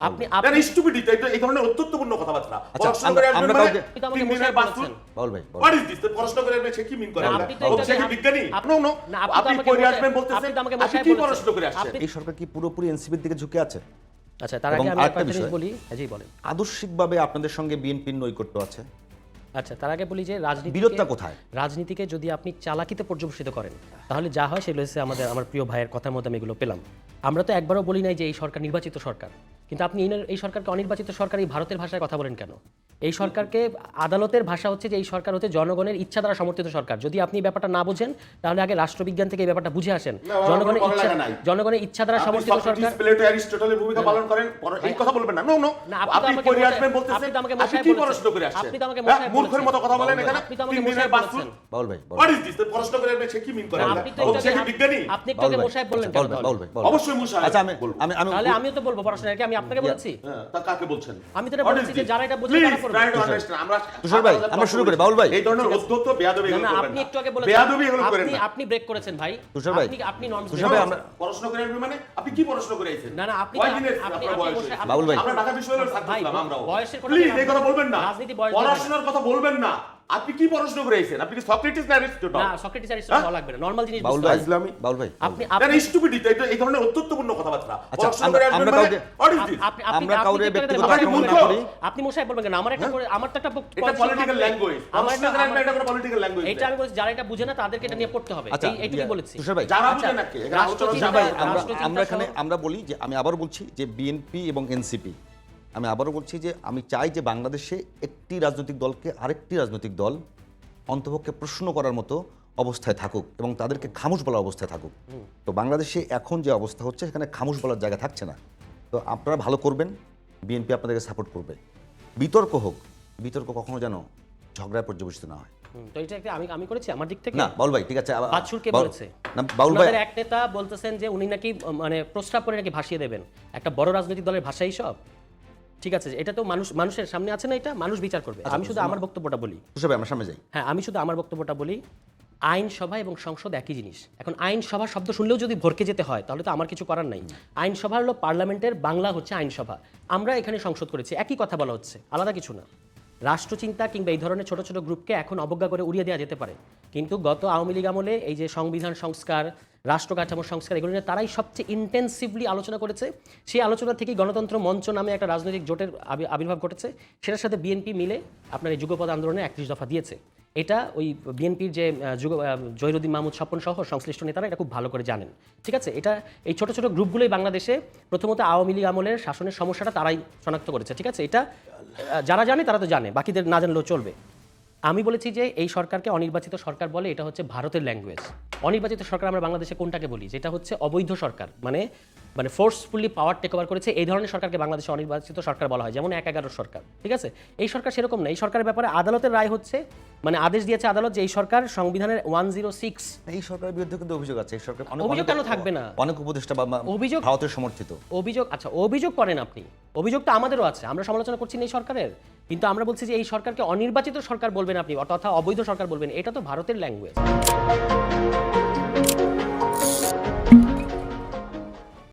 আপনি স্টুপিডিটি এটা এই ধরনের অত্যন্তপূর্ণ কথাবার্তা। আচ্ছা, পড়াশোনা আমরা- করে আসবেন মানে তিন দিনের। বাউল ভাই বাউল হোয়াট ইজ দিস পড়াশোনা করে সে কি মিন করে? আপনি তো সে কি বিজ্ঞানী? আপনি- নো নো আপনি পড়ে আসবেন বলতেছেন? আপনি কি। পড়াশোনা করে আসছেন এই সরকার কি পুরোপুরি এনসিপির দিকে ঝুঁকে আছে? আচ্ছা তার আগে আমি একটা জিনিস। বলি হ্যাঁ জি বলেন। আদর্শিকভাবে আপনাদের সঙ্গে বিএনপির নৈকট্য আছে। আচ্ছা তার আগে বলি যে রাজনীতি বিরোধটা কোথায়? রাজনীতিকে যদি আপনি চালাকিতে পর্যবেসিত করেন তাহলে যা হয় সেগুলো হচ্ছে আমাদের আমার প্রিয় ভাইয়ের কথার মধ্যে আমি এগুলো পেলাম। আমরা তো একবারও বলি নাই যে এই সরকার নির্বাচিত সরকার। কিন্তু আপনি এই- সরকারকে অনির্বাচিত সরকার এই ভারতের ভাষায় কথা বলেন কেন? এই সরকারকে আদালতের ভাষা হচ্ছে যে এই সরকার হচ্ছে জনগণের ইচ্ছা দ্বারা সমর্থিত সরকার। যদি আপনি এই ব্যাপারটা না বুঝেন তাহলে আগে রাষ্ট্রবিজ্ঞান থেকে এই ব্যাপারটা বুঝে আসেন। জনগণের ইচ্ছা জনগণের ইচ্ছা দ্বারা সমর্থিত সরকার প্লেটো, অ্যারিস্টটলের ভূমিকা পালন করেন এই কথা বলবেন না। নো নো আপনি তো আপনি পড়ে আসবেন বলতেছেন। আপনি তো আমাকে আপনি বসায় কি করে আসছেন? আপনি তো আমাকে হ্যাঁ, বসায় মূর্খের মতো কথা বলেন এখানে আপনি তো আমাকে বাস্তুর বলেছেন। বাউল ভাই বাউল হোয়াট ইজ দিস পড়াশোনা করে আসবে সে কি মিন করে? আপনি তো সে কি বিজ্ঞানী? আপনি আগে ভাই, বসায় বললেন বাউল ভাই? বাউল ভাই, অবশ্যই মুশাহেদ আচ্ছা আমি আমি আমি তাহলে আমিও তো বলব পড়াশোনা কি আমি আপনাকে বলছি। হ্যাঁ, তা কাকে বলছেন? আমি তো এটা বলছি যে যারা এটা বোঝে তারা তুষার ভাই, আমরা শুরু করি, বাউল ভাই। এই ধরনের অধ্যত্ত বেয়াদবি এগুলো করবেন আপনি একটু আগে বলেছেন। বেয়াদবি এগুলো করেন না। আপনি ব্রেক করেছেন ভাই। তুষার ভাই, আপনি আপনি তুষার ভাই, আমরা- পড়াশোনা করে মানে আপনি কি পড়াশোনা করে না, না, আপনি- আপনি-? বাউল ভাই। আমরা ঢাকা বিশ্ববিদ্যালয়ের ছাত্র ছিলাম আমরাও। বয়সের কথা প্লিজ এই কথা বলবেন না। রাজনীতি বয়স পড়াশোনার কথা বলবেন না। আপনি কি পড়াশোনা করে আইছেন? আপনি কি সক্রেটিস না অ্যারিস্টটল না সক্রেটিস অ্যারিস্টটল হওয়া লাগবে না। নরমাল জিনিস বাউল ভাই ইসলামী। বাউল ভাই আপনি এটা আপনি স্টুপিডিটি এটা এই ধরনের অত্যন্তপূর্ণ কথাবার্তা। আচ্ছা, আমরা- আমরা মানে কাউকে- আপনি আপনি আমরা কাউরে ব্যক্তিগত? আক্রমণ আপনি না করি। আপনি মশাই বলবেন কেন আমার একটা করে আমার তো একটা এটা পলিটিক্যাল ল্যাঙ্গুয়েজ আমার একটা এটা কোনো পলিটিক্যাল ল্যাঙ্গুয়েজ এইটা আমি বলছি যারা এটা বুঝে না তাদেরকে এটা নিয়ে পড়তে হবে। আচ্ছা এই- এইটুকুই বলেছি। তুষার ভাই। যারা আচ্ছা, বুঝে আলোচনা ভাই আমরা- আমরা এখানে আমরা বলি যে আমি আবার বলছি যে বিএনপি এবং এনসিপি আমি আবারও বলছি যে আমি চাই যে বাংলাদেশে একটি রাজনৈতিক দলকে আরেকটি রাজনৈতিক দল অন্তপক্ষে প্রশ্ন করার মতো অবস্থায় থাকুক এবং তাদেরকে খামুশ বলার অবস্থায় থাকুক। তো বাংলাদেশে এখন যে অবস্থা হচ্ছে সেখানে খামুশ বলার জায়গা থাকছে না। তো আপনারা ভালো করবেন বিএনপি আপনাদেরকে সাপোর্ট করবে। বিতর্ক হোক বিতর্ক কখনো যেন ঝগড়ায় পর্যবেসিত না হয়। তো এটা আমি আমি করেছি আমার দিক থেকে? না বাউল ভাই ঠিক আছে বলেছে? না বাউল ভাই এক নেতা বলতেছেন যে উনি নাকি মানে প্রস্তাব করে নাকি ভাসিয়ে দেবেন। একটা বড় রাজনৈতিক দলের ভাষাই সব। ঠিক আছে এটা তো মানুষ মানুষের সামনে আছে না এটা? মানুষ বিচার করবে। আমি শুধু আমার বক্তব্যটা বলি। আমার আমরা সামনে যাই। হ্যাঁ আমি শুধু আমার বক্তব্যটা বলি আইনসভা এবং সংসদ একই জিনিস। এখন আইনসভা শব্দ শুনলেও যদি ভরকে যেতে হয় তাহলে তো আমার কিছু করার নাই। আইনসভা হলো পার্লামেন্টের বাংলা হচ্ছে আইনসভা। আমরা এখানে সংসদ করেছি একই কথা বলা হচ্ছে আলাদা কিছু না। রাষ্ট্রচিন্তা কিংবা এই ধরনের ছোট ছোট গ্রুপকে এখন অবজ্ঞা করে উড়িয়ে দেওয়া যেতে পারে। কিন্তু গত আওয়ামী লীগ আমলে এই যে সংবিধান সংস্কার, রাষ্ট্র কাঠামো সংস্কার, এগুলো নিয়ে তারাই সবচেয়ে ইন্টেন্সিভলি আলোচনা করেছে। সেই আলোচনা থেকেই গণতন্ত্র মঞ্চ নামে একটা রাজনৈতিক জোটের আবির্ভাব ঘটেছে। সেটার সাথে বিএনপি মিলে আপনার এই যুগপদ আন্দোলনে একত্রিশ দফা দিয়েছে। এটা ওই বিএনপির যে যুগ জহিরুদ্দিন মাহমুদ স্বপন সহ সংশ্লিষ্ট নেতারা এটা খুব ভালো করে জানেন। ঠিক আছে? এটা, এই ছোট ছোট গ্রুপগুলোই বাংলাদেশে প্রথমত আওয়ামী লীগ আমলের শাসনের সমস্যাটা তারাই শনাক্ত করেছে। ঠিক আছে? এটা যারা জানে তারা তো জানে, বাকিদের না জানলেও চলবে। আমি বলেছি যে এই সরকারকে অনির্বাচিত সরকার বলে এটা হচ্ছে ভারতের ল্যাঙ্গুয়েজ। অনির্বাচিত সরকার আমরা বাংলাদেশে কোনটাকে বলি? যেটা হচ্ছে অবৈধ সরকার। মানে মানে ফোর্সফুলি পাওয়ার টেক ওভার করেছে এই ধরনের সরকারকে বাংলাদেশে অনির্বাচিত সরকার বলা হয় যেমন এক এগারো সরকার। ঠিক আছে? এই সরকার সেরকম না। এই সরকারের ব্যাপারে আদালতের রায় হচ্ছে মানে আদেশ দিয়েছে আদালত যে এই সরকার সংবিধানের ওয়ান জিরো সিক্স এই সরকারের বিরুদ্ধে কিন্তু অভিযোগ আছে। এই সরকার অভিযোগ কেন থাকবে না? অনেক উপদেষ্টা বা অভিযোগ- ভারতের সমর্থিত। অভিযোগ আচ্ছা অভিযোগ করেন আপনি। অভিযোগ তো আমাদেরও আছে। আমরা সমালোচনা করছি না এই সরকারের। কিন্তু আমরা বলছি যে এই সরকারকে অনির্বাচিত সরকার বলবেন আপনি তথা অবৈধ সরকার বলবেন। এটা তো ভারতের ল্যাঙ্গুয়েজ thank you